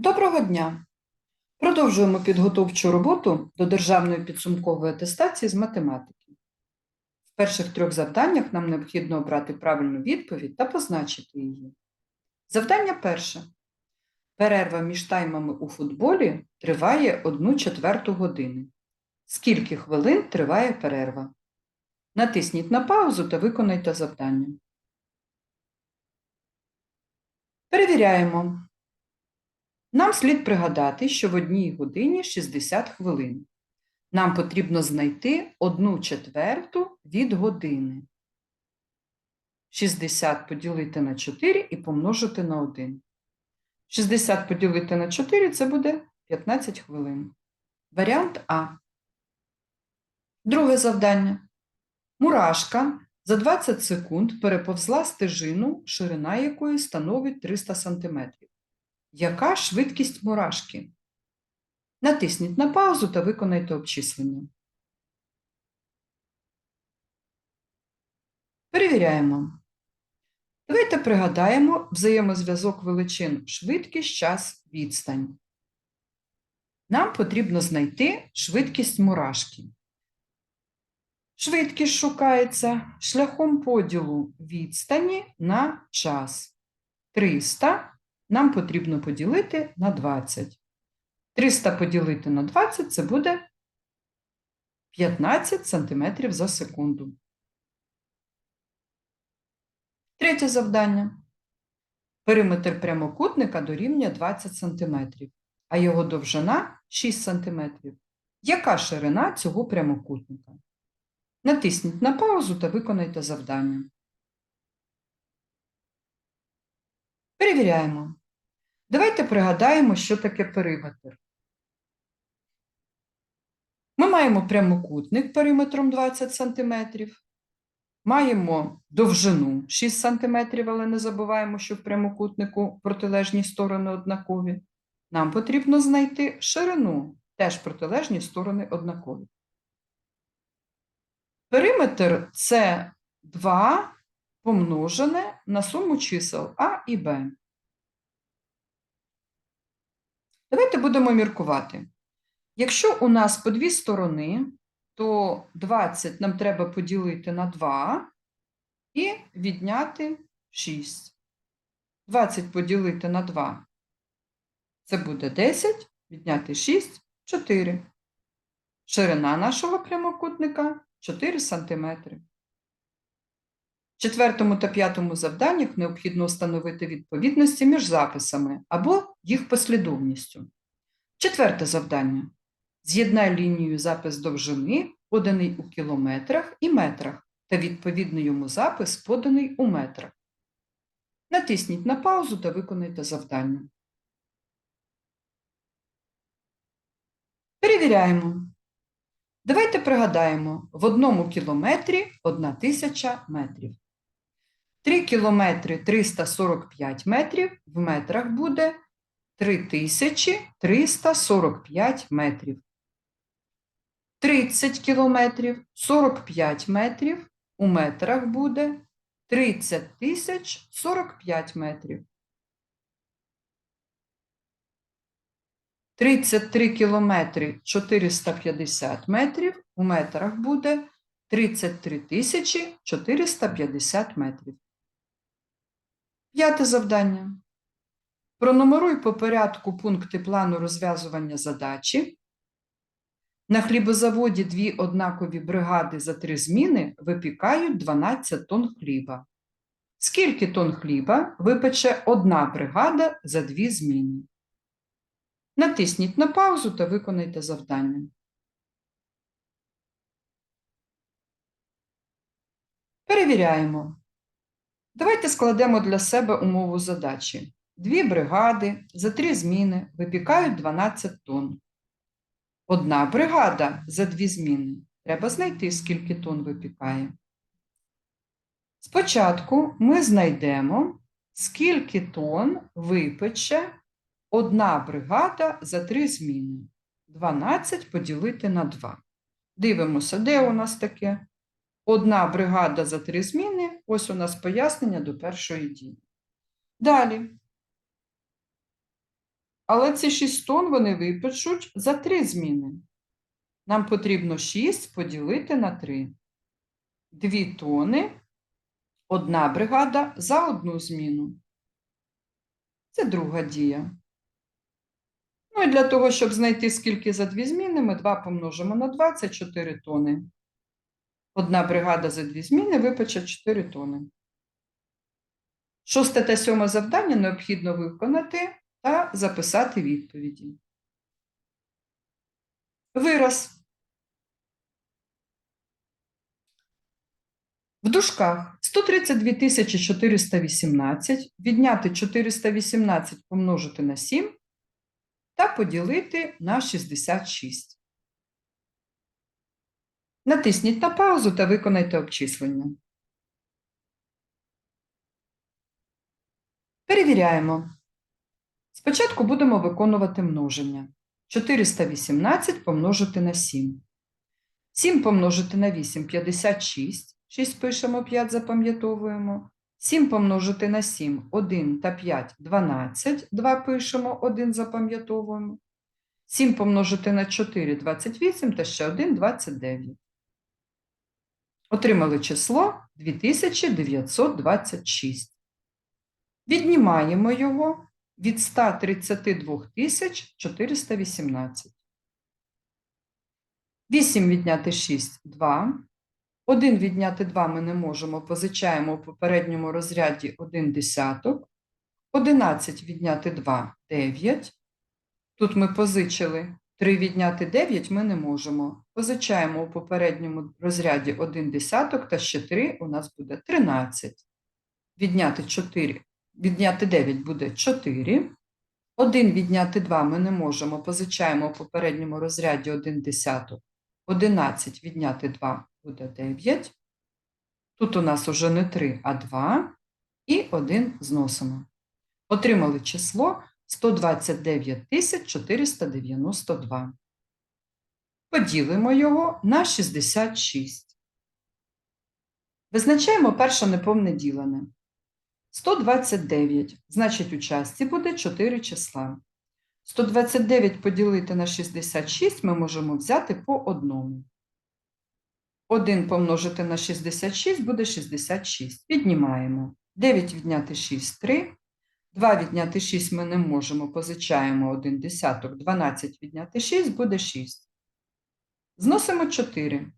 Доброго дня! Продовжуємо підготовчу роботу до державної підсумкової атестації з математики. В перших трьох завданнях нам необхідно обрати правильну відповідь та позначити її. Завдання перше. Перерва між таймами у футболі триває 1 четверту години. Скільки хвилин триває перерва? Натисніть на паузу та виконайте завдання. Перевіряємо. Нам слід пригадати, що в одній годині 60 хвилин. Нам потрібно знайти 1 четверту від години. 60 поділити на 4 і помножити на 1. 60 поділити на 4 – це буде 15 хвилин. Варіант А. Друге завдання. Мурашка за 20 секунд переповзла стежину, ширина якої становить 300 см. Яка швидкість мурашки? Натисніть на паузу та виконайте обчислення. Перевіряємо. Давайте пригадаємо взаємозв'язок величин швидкість, час, відстань. Нам потрібно знайти швидкість мурашки. Швидкість шукається шляхом поділу відстані на час. 300 нам потрібно поділити на 20. 300 поділити на 20 це буде 15 см за секунду. Третє завдання. Периметр прямокутника дорівнює 20 см, а його довжина 6 см. Яка ширина цього прямокутника? Натисніть на паузу та виконайте завдання. Перевіряємо. Давайте пригадаємо, що таке периметр. Ми маємо прямокутник периметром 20 см, маємо довжину 6 см, але не забуваємо, що в прямокутнику протилежні сторони однакові. Нам потрібно знайти ширину, теж протилежні сторони однакові. Периметр це 2 помножене на суму чисел А і Б. Давайте будемо міркувати. Якщо у нас по дві сторони, то 20 нам треба поділити на 2 і відняти 6. 20 поділити на 2 це буде 10, відняти 6 4. Ширина нашого прямокутника 4 см. Четвертому та п'ятому завданнях необхідно встановити відповідності між записами або їх послідовністю. Четверте завдання. З'єднай лінію запис довжини, поданий у кілометрах і метрах, та відповідно йому запис, поданий у метрах. Натисніть на паузу та виконайте завдання. Перевіряємо. Давайте пригадаємо, в одному кілометрі 1000 метрів. 3 кілометри 345 метрів в метрах буде 3345 метрів. 30 кілометрів 45 метрів у метрах буде 30 тисяч 45 метрів. 33 кілометри 450 метрів у метрах буде 33 тисячі 450 метрів. П'яте завдання. Пронумеруй по порядку пункти плану розв'язування задачі. На хлібозаводі дві однакові бригади за три зміни випікають 12 тонн хліба. Скільки тонн хліба випече одна бригада за дві зміни? Натисніть на паузу та виконайте завдання. Перевіряємо. Давайте складемо для себе умову задачі. Дві бригади за три зміни випікають 12 тонн. Одна бригада за дві зміни. Треба знайти, скільки тонн випікає. Спочатку ми знайдемо, скільки тонн випече одна бригада за три зміни. 12 поділити на 2. Дивимося, де у нас таке? Одна бригада за три зміни. Ось у нас пояснення до першої дії. Далі. але ці 6 тонн вони випишуть за 3 зміни. Нам потрібно 6 поділити на 3. 2 тони, одна бригада за одну зміну. Це друга дія. Ну і для того, щоб знайти, скільки за дві зміни, ми 2 помножимо на 2, це 4 тони. Одна бригада за дві зміни випече 4 тони. Шосте та сьоме завдання необхідно виконати та записати відповіді. Вираз. В дужках 132 418 відняти 418 помножити на 7 та поділити на 66. Натисніть на паузу та виконайте обчислення. Перевіряємо. Спочатку будемо виконувати множення. 418 помножити на 7. 7 помножити на 8 – 56. 6 пишемо, 5 запам'ятовуємо. 7 помножити на 7 – 1 та 5 – 12. 2 пишемо, 1 запам'ятовуємо. 7 помножити на 4 – 28 та ще 1 – 29. Отримали число 2926. Віднімаємо його від 132 418. 8 відняти 6 – 2. 1 відняти 2 ми не можемо, позичаємо у попередньому розряді 1 десяток. 11 відняти 2 – 9. Тут ми позичили 3 відняти 9 ми не можемо. Позичаємо у попередньому розряді 1 десяток та ще 3 у нас буде 13. Відняти 4, відняти 9 буде 4. 1 відняти 2 ми не можемо, позичаємо у попередньому розряді 1 десяток. 11 відняти 2 буде 9. Тут у нас уже не 3, а 2. І 1 зносимо. Отримали число 129 492. Поділимо його на 66. Визначаємо перше неповне ділене. 129, значить у частці буде 4 числа. 129 поділити на 66 ми можемо взяти по одному. 1 помножити на 66 буде 66. Віднімаємо. 9 відняти 6 – 3. 2 відняти 6 ми не можемо, позичаємо 1 десяток. 12 відняти 6 буде 6. Зносимо 4.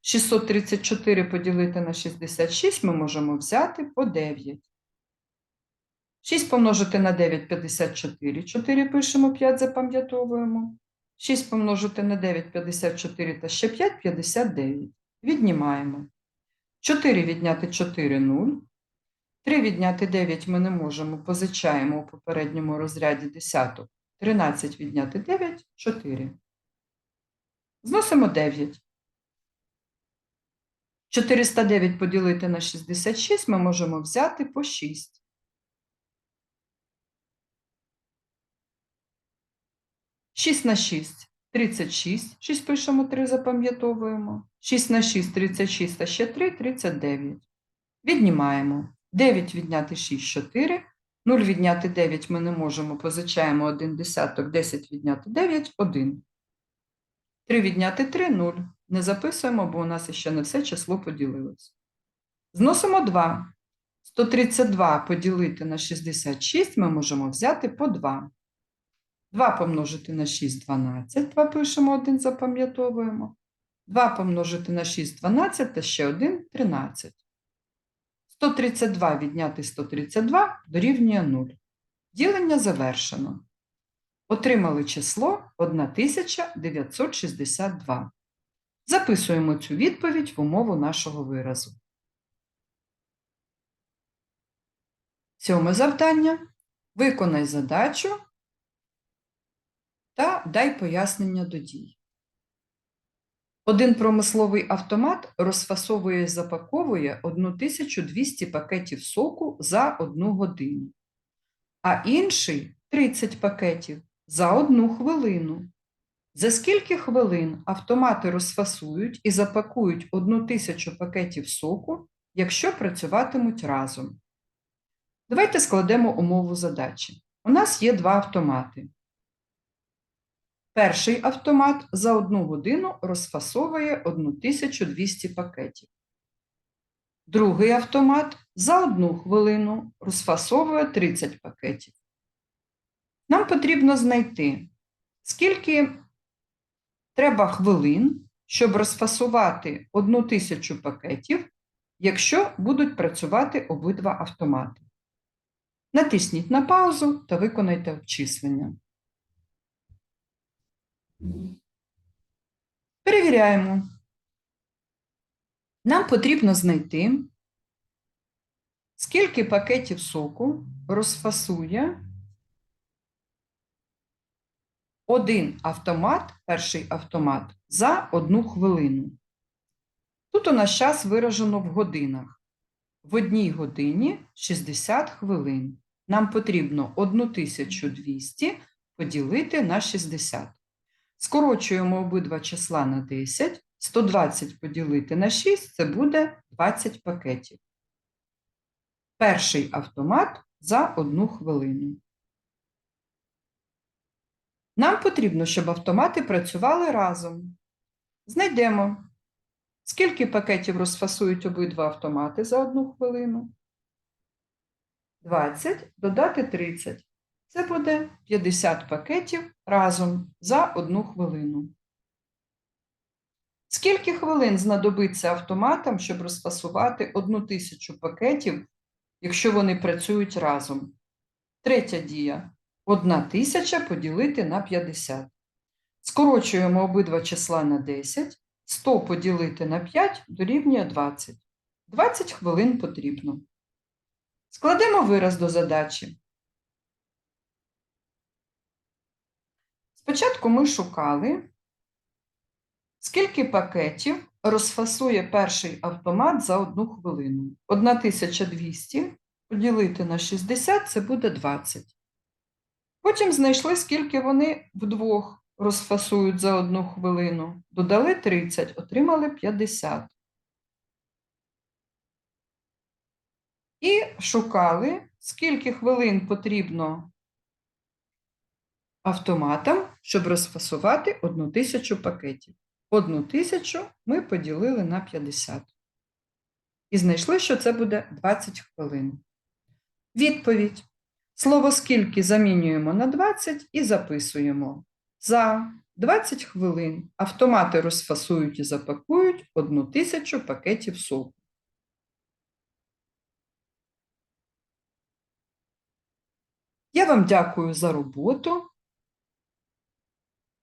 634 поділити на 66 ми можемо взяти по 9. 6 помножити на 9 – 54. 4 пишемо, 5 запам'ятовуємо. 6 помножити на 9 – 54 та ще 5 – 59. Віднімаємо. 4 відняти 4 – 0. 3 відняти 9 ми не можемо, позичаємо у попередньому розряді десяток. 13 відняти 9 – 4. Зносимо 9. 409 поділити на 66 ми можемо взяти по 6. Шість на 6 – 36. 6 пишемо, 3 запам'ятовуємо. 6 на 6 – 36, а ще 3 – 39. Віднімаємо. 9 відняти 6 – 4. 0 відняти 9 ми не можемо, позичаємо 1 десяток, 10 відняти 9 – 1. 3 відняти 3 – 0. Не записуємо, бо у нас ще не все число поділилось. Зносимо 2. 132 поділити на 66 ми можемо взяти по 2. 2 помножити на 6 – 12. 2 пишемо, 1 запам'ятовуємо. 2 помножити на 6 – 12 та ще 1 – 13. 132 відняти 132 дорівнює 0. Ділення завершено. Отримали число 1962. Записуємо цю відповідь в умову нашого виразу. Сьоме завдання. Виконай задачу та дай пояснення до дій. Один промисловий автомат розфасовує і запаковує 1200 пакетів соку за одну годину, а інший 30 пакетів за одну хвилину. За скільки хвилин автомати розфасують і запакують 1000 пакетів соку, якщо працюватимуть разом? Давайте складемо умову задачі. У нас є два автомати. Перший автомат за одну годину розфасовує 1200 пакетів. Другий автомат за одну хвилину розфасовує 30 пакетів. Нам потрібно знайти, скільки треба хвилин, щоб розфасувати 1000 пакетів, якщо будуть працювати обидва автомати. Натисніть на паузу та виконайте обчислення. Перевіряємо. Нам потрібно знайти, скільки пакетів соку розфасує один автомат, перший автомат, за одну хвилину. Тут у нас час виражено в годинах. В одній годині 60 хвилин. Нам потрібно 1200 поділити на 60. Скорочуємо обидва числа на 10. 120 поділити на 6 це буде 20 пакетів. Перший автомат за одну хвилину. Нам потрібно, щоб автомати працювали разом. Знайдемо, скільки пакетів розфасують обидва автомати за одну хвилину. 20 додати 30. Це буде 50 пакетів разом за одну хвилину. Скільки хвилин знадобиться автоматам, щоб розфасувати 1000 пакетів, якщо вони працюють разом? Третя дія. 1000 поділити на 50. Скорочуємо обидва числа на 10. 100 поділити на 5 дорівнює 20. 20 хвилин потрібно. Складемо вираз до задачі. Спочатку ми шукали, скільки пакетів розфасує перший автомат за одну хвилину. 1200 поділити на 60 це буде 20. Потім знайшли, скільки вони вдвох розфасують за одну хвилину. Додали 30, отримали 50. І шукали, скільки хвилин потрібно автоматам, щоб розфасувати 1000 пакетів. 1000 ми поділили на 50. І знайшли, що це буде 20 хвилин. Відповідь. Слово скільки замінюємо на 20 і записуємо. За 20 хвилин автомати розфасують і запакують 1000 пакетів соку. Я вам дякую за роботу.